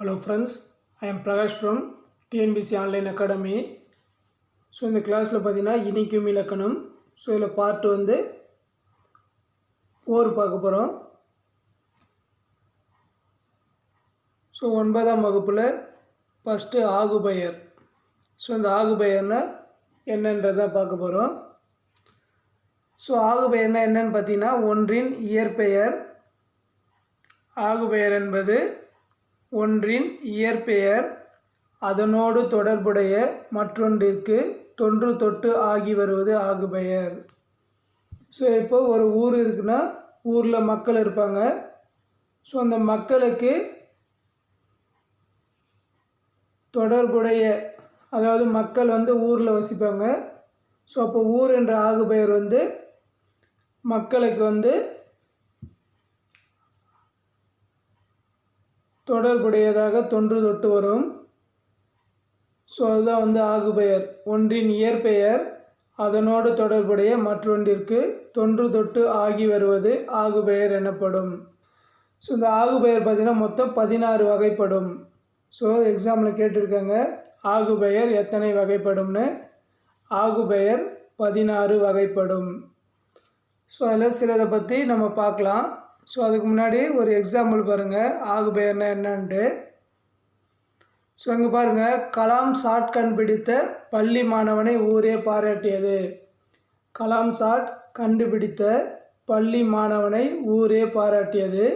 Hello friends I am Prakash from TNPSC online academy so இந்த கிளாஸில் பார்த்தீங்கன்னா இனிக்கும் இலக்கணம். ஸோ இதில் பார்ட் வந்து ஃபோர் பார்க்க போகிறோம் ஸோ ஒன்பதாம் வகுப்பில் ஃபஸ்ட்டு ஆகுபயர். ஸோ இந்த ஆகுபயர்னால் என்னன்றதை பார்க்க போகிறோம் ஸோ ஆகுபெயர்னால் என்னன்னு பார்த்தீங்கன்னா ஒன்றின் இயற்பெயர். ஆகுபெயர் என்பது ஒன்றின் இயற்பெயர் அதனோடு தொடர்புடைய மற்றொன்றிற்கு தொன்று தொட்டு ஆகி வருவது ஆகுபெயர். ஸோ இப்போ ஒரு ஊர் இருக்குன்னா ஊரில் மக்கள் இருப்பாங்க. ஸோ அந்த மக்களுக்கு தொடர்புடைய அதாவது மக்கள் வந்து ஊரில் வசிப்பாங்க. ஸோ அப்போ ஊர் என்ற ஆகுபெயர் வந்து மக்களுக்கு வந்து தொடர்புடையதாக தொன்று தொட்டு வரும். ஸோ அதுதான் வந்து ஆகுபெயர். ஒன்றின் இயற்பெயர் அதனோடு தொடர்புடைய மற்றொன்றிற்கு தொன்று தொட்டு ஆகி வருவது ஆகுபெயர் எனப்படும். ஸோ இந்த ஆகுபெயர் பார்த்திங்கன்னா மொத்தம் பதினாறு வகைப்படும். ஸோ எக்ஸாமில் கேட்டிருக்காங்க ஆகுபெயர் எத்தனை வகைப்படும்னு. ஆகுபெயர் பதினாறு வகைப்படும். ஸோ அதில் சிலதை பற்றி நம்ம பார்க்கலாம். ஸோ அதுக்கு முன்னாடி ஒரு எக்ஸாம்பிள் பாருங்கள் ஆகுபெயர்னா என்னன்ட்டு. ஸோ இங்கே பாருங்கள் கலாம் சாட் கண்டுபிடித்த பள்ளி மாணவனை ஊரே பாராட்டியது. கலாம் சாட் கண்டுபிடித்த பள்ளி மாணவனை ஊரே பாராட்டியது.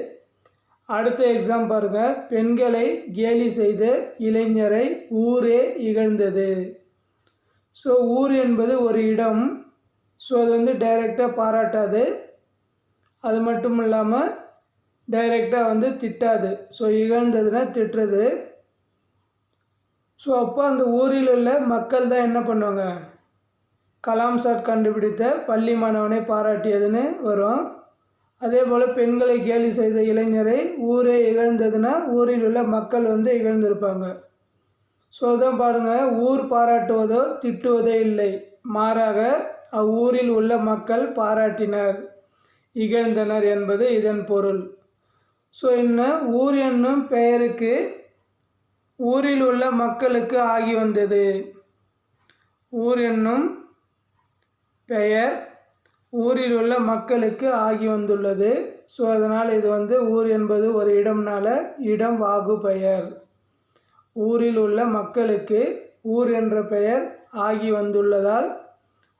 அடுத்த எக்ஸாம் பாருங்கள் பெண்களை கேலி செய்த இளைஞரை ஊரே இகழ்ந்தது. ஸோ ஊர் என்பது ஒரு இடம். ஸோ அது வந்து டைரெக்டாக பாராட்டாது. அது மட்டும் இல்லாமல் டைரெக்டாக வந்து திட்டாது. ஸோ இகழ்ந்ததுன்னா திட்டுறது. ஸோ அப்போ அந்த ஊரில் உள்ள மக்கள் தான் என்ன பண்ணுவாங்க? கலாம் சாட் கண்டுபிடித்த பள்ளி மாணவனை பாராட்டியதுன்னு வரும். அதே போல் பெண்களை கேலி செய்த இளைஞரை ஊரே இகழ்ந்ததுன்னா ஊரில் உள்ள மக்கள் வந்து இகழ்ந்திருப்பாங்க. ஸோ தான் பாருங்கள் ஊர் பாராட்டுவதோ திட்டுவதோ இல்லை. மாறாக அவ்வூரில் உள்ள மக்கள் பாராட்டினர். இகழ்ந்தனர் என்பது இதன் பொருள். ஸோ என்ன? ஊர் என்னும் பெயருக்கு ஊரில் உள்ள மக்களுக்கு ஆகி வந்தது. ஊர் என்னும் பெயர் ஊரில் உள்ள மக்களுக்கு ஆகி வந்துள்ளது. ஸோ அதனால் இது வந்து ஊர் என்பது ஒரு இடம்னால இடம் வாகு பெயர். ஊரில் உள்ள மக்களுக்கு ஊர் என்ற பெயர் ஆகி வந்துள்ளதால்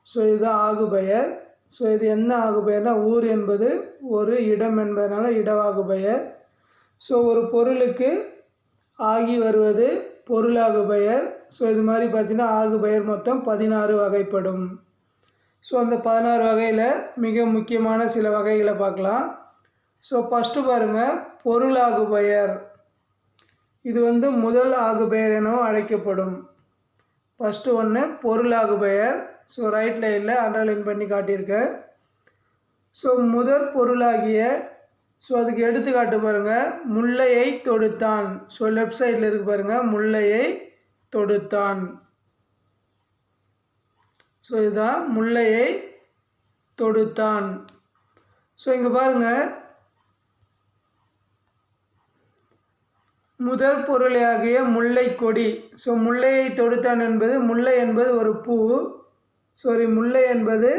ஸோ இதுதான் ஆகு பெயர். ஸோ இது என்ன ஆகுபெயர்னா ஊர் என்பது ஒரு இடம் என்பதனால இடவாகு பெயர் ஸோ ஒரு பொருளுக்கு ஆகி வருவது பொருளாகு பெயர் ஸோ இது மாதிரி பார்த்திங்கன்னா ஆகு பெயர் மொத்தம் பதினாறு வகைப்படும். ஸோ அந்த பதினாறு வகையில் மிக முக்கியமான சில வகைகளை பார்க்கலாம். ஸோ ஃபஸ்ட்டு பாருங்கள் பொருளாகு பெயர் இது வந்து முதல் ஆகு பெயர் எனவும் அழைக்கப்படும். ஃபஸ்ட்டு ஒன்று பொருளாகு பெயர் ஸோ ரைட் லைனில் அண்டர்லைன் பண்ணி காட்டியிருக்கேன். ஸோ முதற் பொருளாகிய ஸோ அதுக்கு எடுத்துக்காட்டு பாருங்கள் முல்லையை தொடுத்தான். ஸோ லெஃப்ட் சைடில் இருக்கு பாருங்கள் முல்லையை தொடுத்தான். ஸோ இதுதான் முல்லையை தொடுத்தான். ஸோ இங்கே பாருங்கள் முதற் பொருளாகிய முல்லை கொடி. ஸோ முல்லையை தொடுத்தான் என்பது முல்லை என்பது ஒரு பூ. சாரி முல்லை என்பது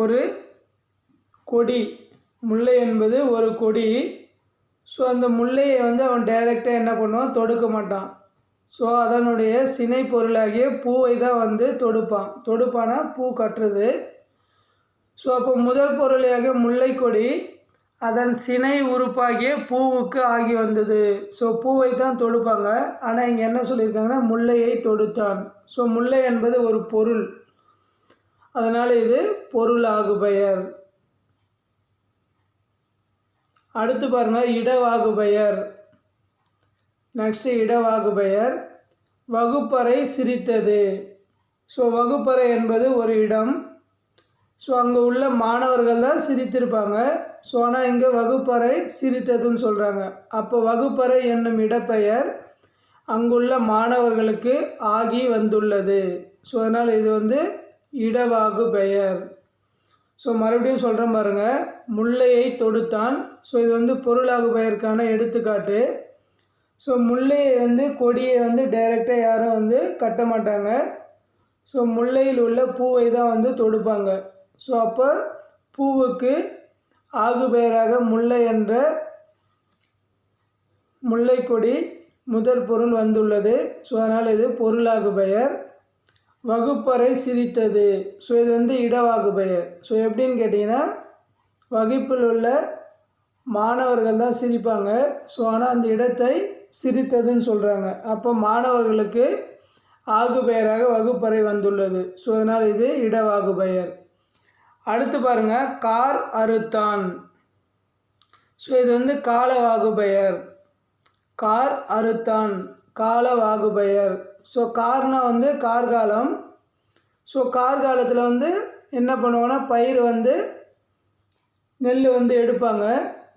ஒரு கொடி. முல்லை என்பது ஒரு கொடி. ஸோ அந்த முல்லையை வந்து அவன் டைரெக்டாக என்ன பண்ணுவான்? தொடுக்க மாட்டான். ஸோ அதனுடைய சினை பொருளாகிய பூவை தான் வந்து தொடுப்பான். தொடுப்பானா? பூ கட்டுறது. ஸோ அப்போ முதல் பொருளாகிய முல்லை கொடி அதன் சினை உறுப்பாகிய பூவுக்கு ஆகி வந்தது. ஸோ பூவை தான் தொடுப்பாங்க. ஆனால் இங்கே என்ன சொல்லியிருக்காங்கன்னா முல்லையை தொடுத்தான். ஸோ முல்லை என்பது ஒரு பொருள். அதனால் இது பொருள் ஆகுபெயர் அடுத்து பாருங்கள் இடவாகு பெயர் நெக்ஸ்ட்டு இடவாகு பெயர் வகுப்பறை சிரித்தது. ஸோ வகுப்பறை என்பது ஒரு இடம். ஸோ அங்கே உள்ள மாணவர்கள் தான் சிரித்திருப்பாங்க. ஸோ ஆனால் இங்கே வகுப்பறை சிரித்ததுன்னு சொல்கிறாங்க அப்போ வகுப்பறை என்னும் இடப்பெயர் அங்குள்ள மாணவர்களுக்கு ஆகி வந்துள்ளது. ஸோ அதனால் இது வந்து இடவாகு பெயர். ஸோ மறுபடியும் சொல்கிறேன் பாருங்கள் முல்லையை தொடுத்தான். ஸோ இது வந்து பொருளாகு பெயருக்கான எடுத்துக்காட்டு. ஸோ முல்லையை வந்து கொடியை வந்து டைரெக்டாக யாரும் வந்து கட்ட மாட்டாங்க. ஸோ முல்லையில் உள்ள பூவை தான் வந்து தொடுப்பாங்க. ஸோ அப்போ பூவுக்கு ஆகு பெயராக முல்லை என்ற முல்லை கொடி முதல் பொருள் வந்துள்ளது. ஸோ அதனால் இது பொருளாகு பெயர் வகுப்பறை சிரித்தது. ஸோ இது வந்து இடவாகு பெயர் ஸோ எப்படின்னு கேட்டிங்கன்னா வகுப்பில் உள்ள மாணவர்கள் தான் சிரிப்பாங்க. ஸோ ஆனால் அந்த இடத்தை சிரித்ததுன்னு சொல்கிறாங்க அப்போ மாணவர்களுக்கு ஆகு பெயராக வகுப்பறை வந்துள்ளது. ஸோ அதனால் இது இடவாகு பெயர் அடுத்து பாருங்கள் கார் அறுத்தான். ஸோ இது வந்து கால பெயர் கார் அறுத்தான் கால பெயர் ஸோ கார்னால் வந்து கார்காலம். ஸோ கார்காலத்தில் வந்து என்ன பண்ணுவாங்கன்னா பயிர் வந்து நெல் வந்து எடுப்பாங்க.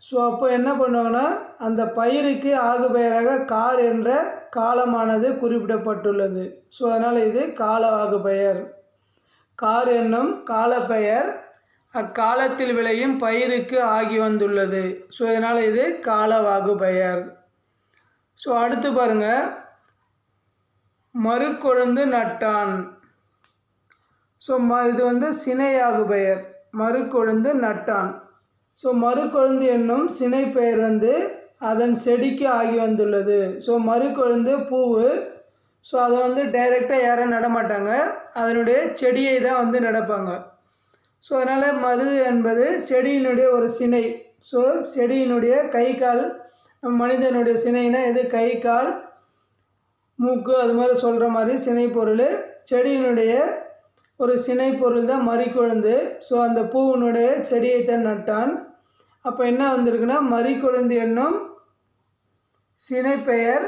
ஸோ அப்போ என்ன பண்ணுவாங்கன்னா அந்த பயிருக்கு ஆகு பெயராக கார் என்ற காலமானது குறிப்பிடப்பட்டுள்ளது. ஸோ அதனால் இது காலவாகு பெயர் கார் என்னும் காலப்பெயர் அக்காலத்தில் விளையும் பயிருக்கு ஆகி வந்துள்ளது. ஸோ இதனால் இது காலவாகு பெயர் ஸோ அடுத்து பாருங்கள் மறுக்கொழுந்து நட்டான். ஸோ ம இது வந்து சினையாகு பெயர் மறுக்கொழுந்து நட்டான். ஸோ மறுக்கொழுந்து என்னும் சினை பெயர் வந்து அதன் செடிக்கு ஆகி வந்துள்ளது. ஸோ மறுக்கொழுந்து பூவு ஸோ அதை வந்து டைரெக்டாக யாரும் நடமாட்டாங்க அதனுடைய செடியை தான் வந்து நடப்பாங்க. ஸோ அதனால் மது என்பது செடியினுடைய ஒரு சினை. ஸோ செடியினுடைய கை கால் மனிதனுடைய சினைனா இது கை கால் மூக்கு அது மாதிரி சொல்கிற மாதிரி சினை பொருள் செடியினுடைய ஒரு சினை பொருள் தான் மறிக்கொழுந்து. ஸோ அந்த பூவினுடைய செடியை தான் நட்டான். அப்போ என்ன வந்திருக்குன்னா மறிக்கொழுந்து என்னும் சினை பெயர்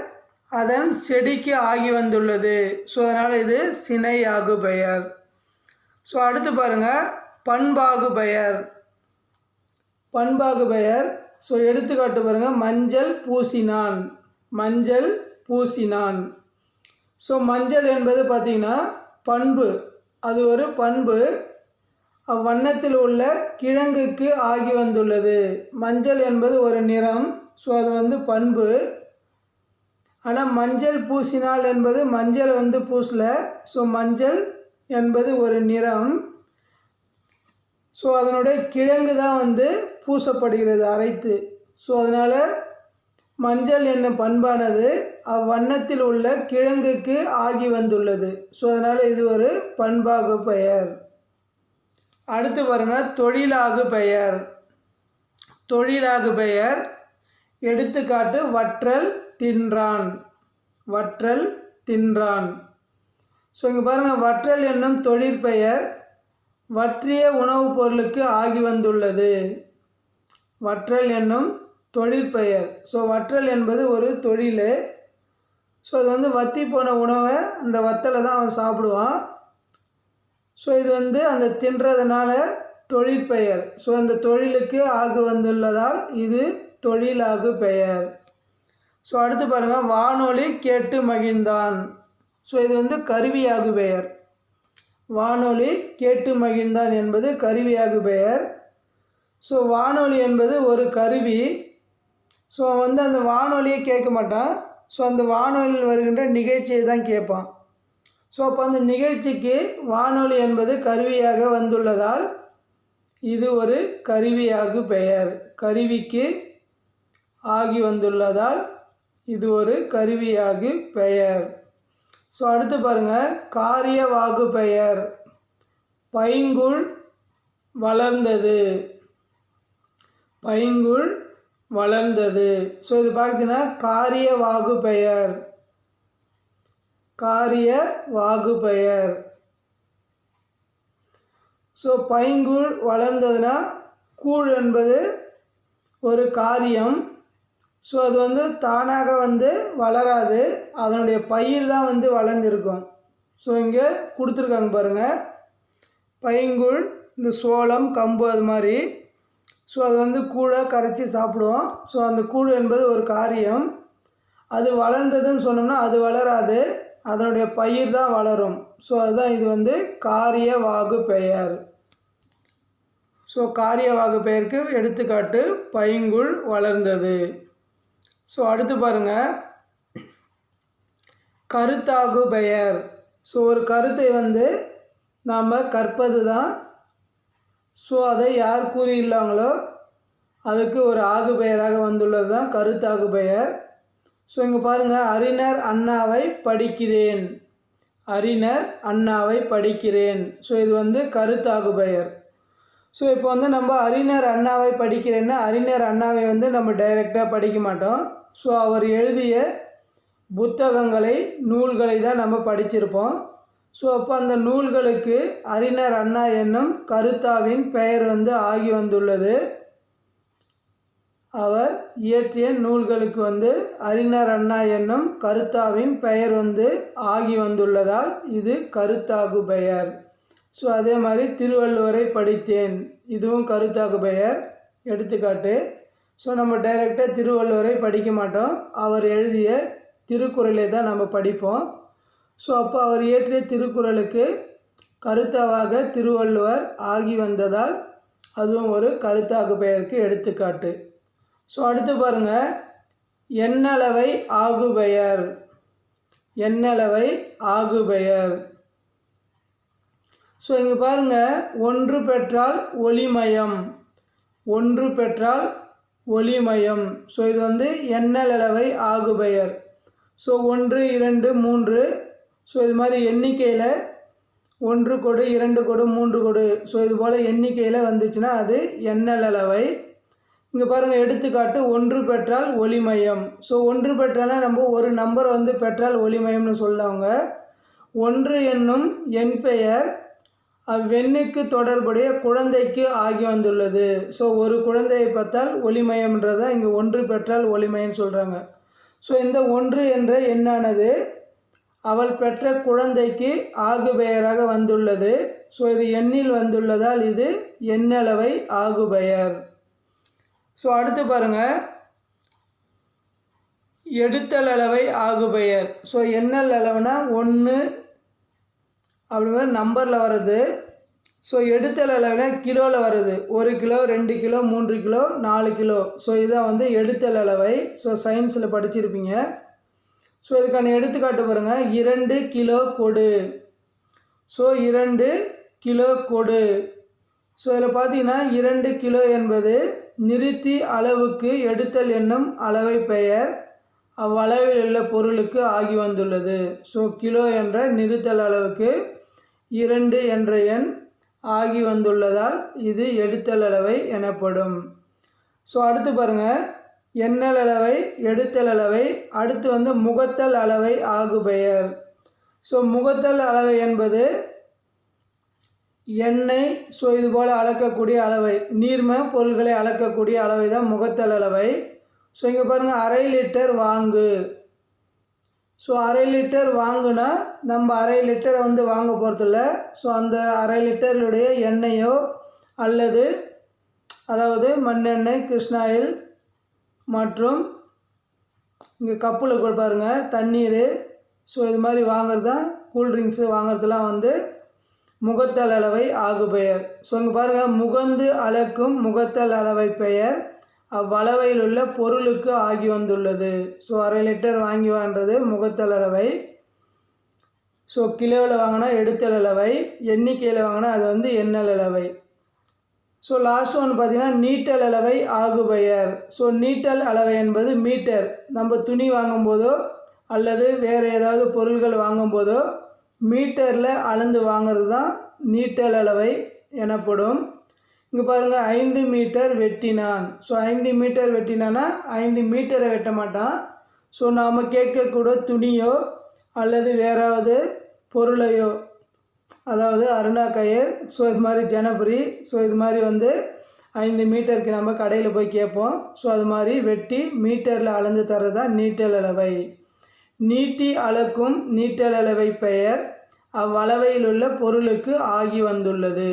அதன் செடிக்கு ஆகி வந்துள்ளது. ஸோ அதனால் இது சினை பெயர். ஸோ அடுத்து பாருங்கள் பண்பாகு பெயர். பண்பாகு பெயர். ஸோ எடுத்துக்காட்டு பாருங்கள் மஞ்சள் பூசினான். மஞ்சள் பூசினான். ஸோ மஞ்சள் என்பது பார்த்திங்கன்னா பண்பு. அது ஒரு பண்பு. அவ்வண்ணத்தில் உள்ள கிழங்குக்கு ஆகி வந்துள்ளது. மஞ்சள் என்பது ஒரு நிறம். ஸோ அது வந்து பண்பு. ஆனால் மஞ்சள் பூசினால் என்பது மஞ்சள் வந்து பூசல. ஸோ மஞ்சள் என்பது ஒரு நிறம். ஸோ அதனுடைய கிழங்கு தான் வந்து பூசப்படுகிறது அரைத்து. ஸோ அதனால் மஞ்சள் என்னும் பண்பானது அவ்வண்ணத்தில் உள்ள கிழங்குக்கு ஆகி வந்துள்ளது. ஸோ அதனால் இது ஒரு பண்பாகு பெயர். அடுத்து பாருங்கள் தொழிலாகு பெயர். தொழிலாகு பெயர். எடுத்துக்காட்டு வற்றல் தின்றான். வற்றல் தின்றான். ஸோ இங்கே பாருங்கள் வற்றல் என்னும் தொழிற்பெயர் வற்றிய உணவுப் பொருளுக்கு ஆகி வந்துள்ளது. வற்றல் என்னும் தொழிற்பெயர் ஸோ வற்றல் என்பது ஒரு தொழில். ஸோ அது வந்து வத்தி போன உணவை அந்த வத்தலை தான் அவன் சாப்பிடுவான். ஸோ இது வந்து அந்த தின்றதுனால தொழிற்பெயர் ஸோ அந்த தொழிலுக்கு ஆகு வந்துள்ளதால் இது தொழிலாகு பெயர். ஸோ அடுத்து பாருங்கள் வானொலி கேட்டு மகிழ்ந்தான். ஸோ இது வந்து கருவியாகு பெயர். வானொலி கேட்டு மகிழ்ந்தான் என்பது கருவியாகு பெயர். ஸோ வானொலி என்பது ஒரு கருவி. ஸோ வந்து அந்த வானொலியை கேட்க மாட்டான். ஸோ அந்த வானொலியில் வருகின்ற நிகழ்ச்சியை தான் கேட்பான். ஸோ அப்போ அந்த நிகழ்ச்சிக்கு வானொலி என்பது கருவியாக வந்துள்ளதால் இது ஒரு கருவியாகு பெயர். கருவிக்கு ஆகி வந்துள்ளதால் இது ஒரு கருவியாகு பெயர். ஸோ அடுத்து பாருங்கள் காரியவாகு பெயர். பைங்குள் வளர்ந்தது. பைங்குள் வளர்ந்தது. ஸோ இது பார்த்தீங்கன்னா காரிய வாகு பெயர். காரிய வாகு பெயர். ஸோ பைங்குள் வளர்ந்ததுன்னா கூழ் என்பது ஒரு காரியம். ஸோ அது வந்து தானாக வந்து வளராது. அதனுடைய பயிர் தான் வந்து வளர்ந்துருக்கும். ஸோ இங்கே கொடுத்துருக்காங்க பாருங்கள் பைங்கூழ் இந்த சோளம் கம்பு அது மாதிரி. ஸோ அது வந்து கூழை கரைச்சி சாப்பிடுவோம். ஸோ அந்த கூழ் என்பது ஒரு காரியம். அது வளர்ந்ததுன்னு சொன்னோம்னா அது வளராது. அதனுடைய பயிர் தான் வளரும். ஸோ அதுதான் இது வந்து காரிய வாகு பெயர். ஸோ காரியவாகு பெயருக்கு எடுத்துக்காட்டு பைங்குள் வளர்ந்தது. ஸோ அடுத்து பாருங்கள் கருத்தாகு பெயர். ஸோ ஒரு கருத்தை வந்து நாம் கற்பது தான் ஸோ அதை யார் கூறியுள்ளாங்களோ அதுக்கு ஒரு ஆகு பெயராக வந்துள்ளது தான் கருத்தாகு பெயர். ஸோ இங்கே பாருங்கள் அறிஞர் அண்ணாவை படிக்கிறேன். அறிஞர் அண்ணாவை படிக்கிறேன். ஸோ இது வந்து கருத்தாகு பெயர். ஸோ இப்போ வந்து நம்ம அறிஞர் அண்ணாவை படிக்கிறேன்னா அறிஞர் அண்ணாவை வந்து நம்ம டைரெக்டாக படிக்க மாட்டோம். ஸோ அவர் எழுதிய புத்தகங்களை நூல்களை தான் நம்ம படிச்சிருப்போம். ஸோ அப்போ அந்த நூல்களுக்கு அறிஞர் அண்ணா என்னும் கருத்தாவின் பெயர் வந்து ஆகி வந்துள்ளது. அவர் இயற்றிய நூல்களுக்கு வந்து அறிஞர் அண்ணா என்னும் கருத்தாவின் பெயர் வந்து ஆகி வந்துள்ளதால் இது கருத்தாகு பெயர். ஸோ அதே மாதிரி திருவள்ளுவரை படித்தேன். இதுவும் கருத்தாகு பெயர். எடுத்துக்காட்டு ஸோ நம்ம டைரெக்டாக திருவள்ளுவரை படிக்க மாட்டோம். அவர் எழுதிய திருக்குறளை தான் நம்ம படிப்போம். ஸோ அப்போ அவர் இயற்றிய திருக்குறளுக்கு கருத்தாவாக திருவள்ளுவர் ஆகி வந்ததால் அதுவும் ஒரு கருத்தாக பெயருக்கு எடுத்துக்காட்டு. ஸோ அடுத்து பாருங்கள் எண்ணளவை ஆகுபெயர்? எண்ணளவை ஆகுபெயர்? ஸோ இங்கே பாருங்கள் ஒன்று பெற்றால் ஒளிமயம். ஒன்று பெற்றால் ஒளிமயம். ஸோ இது வந்து எண்ணல் அளவை ஆகுபெயர். ஸோ ஒன்று இரண்டு மூன்று. ஸோ இது மாதிரி எண்ணிக்கையில் ஒன்று கொடு இரண்டு கொடு மூன்று கொடு. ஸோ இது போல் எண்ணிக்கையில் வந்துச்சுன்னா அது எண்ணல் அளவை. இங்கே பாருங்கள் எடுத்துக்காட்டு ஒன்று பெற்றால் ஒளிமயம். ஸோ ஒன்று பெற்றால்னா நம்ம ஒரு நம்பர் வந்து பெற்றால் ஒளிமயம்னு சொல்லுவாங்க. ஒன்று என்னும் என் பெயர் அவ்வெண்ணுக்கு தொடர்புடைய குழந்தைக்கு ஆகி வந்துள்ளது. ஸோ ஒரு குழந்தையை பார்த்தால் ஒளிமயம்ன்றதை இங்கே ஒன்று பெற்றால் ஒளிமயம்னு சொல்கிறாங்க ஸோ இந்த ஒன்று என்ற எண்ணானது அவள் பெற்ற குழந்தைக்கு ஆகுபெயராக வந்துள்ளது. ஸோ இது எண்ணில் வந்துள்ளதால் இது எண்ணளவை ஆகுபெயர். ஸோ அடுத்து பாருங்கள் எடுத்தல் அளவை ஆகுபெயர். ஸோ எண்ணல் அளவுனா ஒன்று அப்படி மாதிரி நம்பரில் வருது ஸோ எடுத்தல் அளவில் கிலோவில் வருது ஒரு கிலோ ரெண்டு கிலோ மூன்று கிலோ நாலு கிலோ. ஸோ இதான் வந்து எடுத்தல் அளவை. ஸோ சயின்ஸில் படிச்சிருப்பீங்க. ஸோ இதுக்கான எடுத்துக்காட்டு பாருங்கள் இரண்டு கிலோ கொடு. ஸோ இரண்டு கிலோ கொடு. ஸோ இதில் பார்த்தீங்கன்னா இரண்டு கிலோ என்பது நிறுத்தி அளவுக்கு எடுத்தல் என்னும் அளவை பெயர். அவ்வளவில் உள்ள பொருளுக்கு ஆகி வந்துள்ளது. ஸோ கிலோ என்ற நிறுத்தல் அளவுக்கு இரண்டு என்ற எண் ஆகி வந்துள்ளதால் இது எடுத்தல் அளவை எனப்படும். ஸோ அடுத்து பாருங்கள் எண்ணல் அளவை எடுத்தல் அளவை அடுத்து வந்து முகத்தல் அளவை ஆகு பெயர் ஸோ முகத்தல் அளவை என்பது எண்ணெய் ஸோ இது போல் அளக்கக்கூடிய அளவை நீர்ம பொருள்களை அளக்கக்கூடிய அளவை தான் முகத்தல் அளவை. ஸோ இங்கே பாருங்கள் அரை லிட்டர் வாங்கு. ஸோ அரை லிட்டர் வாங்கினா நம்ம அரை லிட்டரை வந்து வாங்க போகிறதில்ல ஸோ அந்த அரை லிட்டருடைய எண்ணெயோ அல்லது அதாவது மண்ணெண்ணெய் கிருஷ்ணாயில் மற்றும் இங்கே கப்பில் கொடுப்பாருங்க தண்ணீர். ஸோ இது மாதிரி வாங்குறது? தான் கூல்ட்ரிங்க்ஸு வாங்குறதுலாம் வந்து முகத்தல் அளவை ஆகு பெயர் ஸோ இங்கே பாருங்கள் முகந்து அளக்கும் முகத்தல் அளவை பெயர். அவ்வளவையில் உள்ள பொருளுக்கு ஆகி வந்துள்ளது ஸோ அரை லிட்டர் வாங்கி வாங்கிறது முகத்தளவை ஸோ கிலோவில் வாங்கினா எடுத்தல் அளவை. எண்ணிக்கையில் வாங்கினா அது வந்து எண்ணல் அளவை. ஸோ லாஸ்ட் ஒன்று பார்த்தீங்கன்னா நீட்டல் அளவை ஆகுபெயர். ஸோ நீட்டல் அளவை என்பது மீட்டர். நம்ம துணி வாங்கும்போதோ அல்லது வேறு ஏதாவது பொருள்கள் வாங்கும்போதோ மீட்டரில் அளந்து வாங்கிறது தான் நீட்டல் அளவை எனப்படும். இங்கே பாருங்கள் ஐந்து மீட்டர் வெட்டினான். ஸோ ஐந்து மீட்டர் வெட்டினான்னா ஐந்து மீட்டரை வெட்ட மாட்டான். ஸோ நாம் கேட்கக்கூட துணியோ அல்லது வேறாவது பொருளையோ அதாவது அருணா கயிர் ஸோ இது மாதிரி ஜனபுரி ஸோ இது மாதிரி வந்து ஐந்து மீட்டருக்கு நம்ம கடையில் போய் கேட்போம். ஸோ அது மாதிரி வெட்டி மீட்டரில் அளந்து தர்றதா நீட்டல் அளவை. நீட்டி அளக்கும் நீட்டல் அளவை பெயர் அவ்வளவையில் உள்ள பொருளுக்கு ஆகி வந்துள்ளது.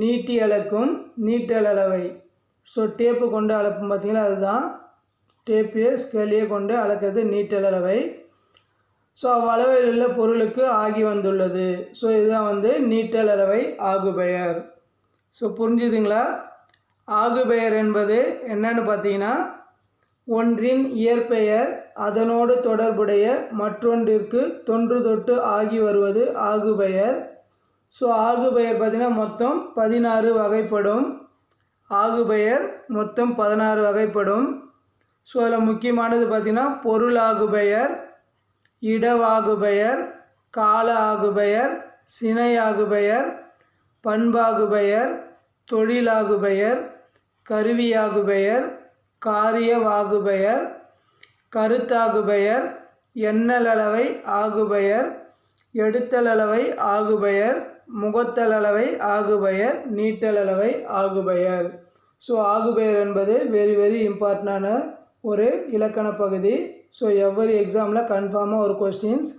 நீட்டி அளக்கும் நீட்டல் அளவை ஸோ டேப்பு கொண்டு அளப்போம் பார்த்திங்கன்னா அதுதான். டேப்பையே ஸ்கேலையே கொண்டு அளக்கிறது நீட்டல் அளவை ஸோ அவ்வளவில் உள்ள பொருளுக்கு ஆகி வந்துள்ளது. ஸோ இதுதான் வந்து நீட்டல் அளவை ஆகுபெயர். ஸோ புரிஞ்சுதுங்களா? ஆகுபெயர் என்பது என்னன்னு பார்த்தீங்கன்னா ஒன்றின் இயற்பெயர் அதனோடு தொடர்புடைய மற்றொன்றிற்கு தொன்று தொட்டு ஆகி வருவது ஆகுபெயர். ஸோ ஆகுபெயர் பார்த்தீங்கன்னா மொத்தம் பதினாறு வகைப்படும். ஆகுபெயர் மொத்தம் பதினாறு வகைப்படும். ஸோ அதில் முக்கியமானது பார்த்திங்கன்னா பொருள் ஆகுபெயர் இடவாகுபெயர் கால ஆகுபெயர் சினை ஆகுபெயர் பண்பாகுபெயர் தொழிலாகுபெயர் கருவியாகுபெயர் காரியவாகுபெயர் கருத்தாகுபெயர் எண்ணலளவை ஆகுபெயர் எடுத்தலளவை ஆகுபெயர் முகத்தலளவை ஆகுபெயர் நீட்டலளவை ஆகுபெயர். ஸோ ஆகுபெயர் என்பது வெரி வெரி இம்பார்ட்டண்டான ஒரு இலக்கண பகுதி. ஸோ எவ்வரி எக்ஸாமில் கன்ஃபார்மாக ஒரு கொஸ்டின்ஸ்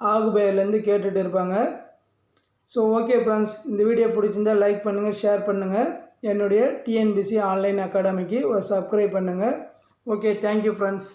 ஆகுபெயர்லேருந்து கேட்டுட்டு இருப்பாங்க. ஸோ ஓகே ஃப்ரெண்ட்ஸ் இந்த வீடியோ பிடிச்சிருந்தா லைக் பண்ணுங்கள் ஷேர் பண்ணுங்கள் என்னுடைய டிஎன்பிசி ஆன்லைன் அகாடமிக்கு ஒரு சப்ஸ்கிரைப் பண்ணுங்கள் ஓகே தேங்க்யூ ஃப்ரெண்ட்ஸ்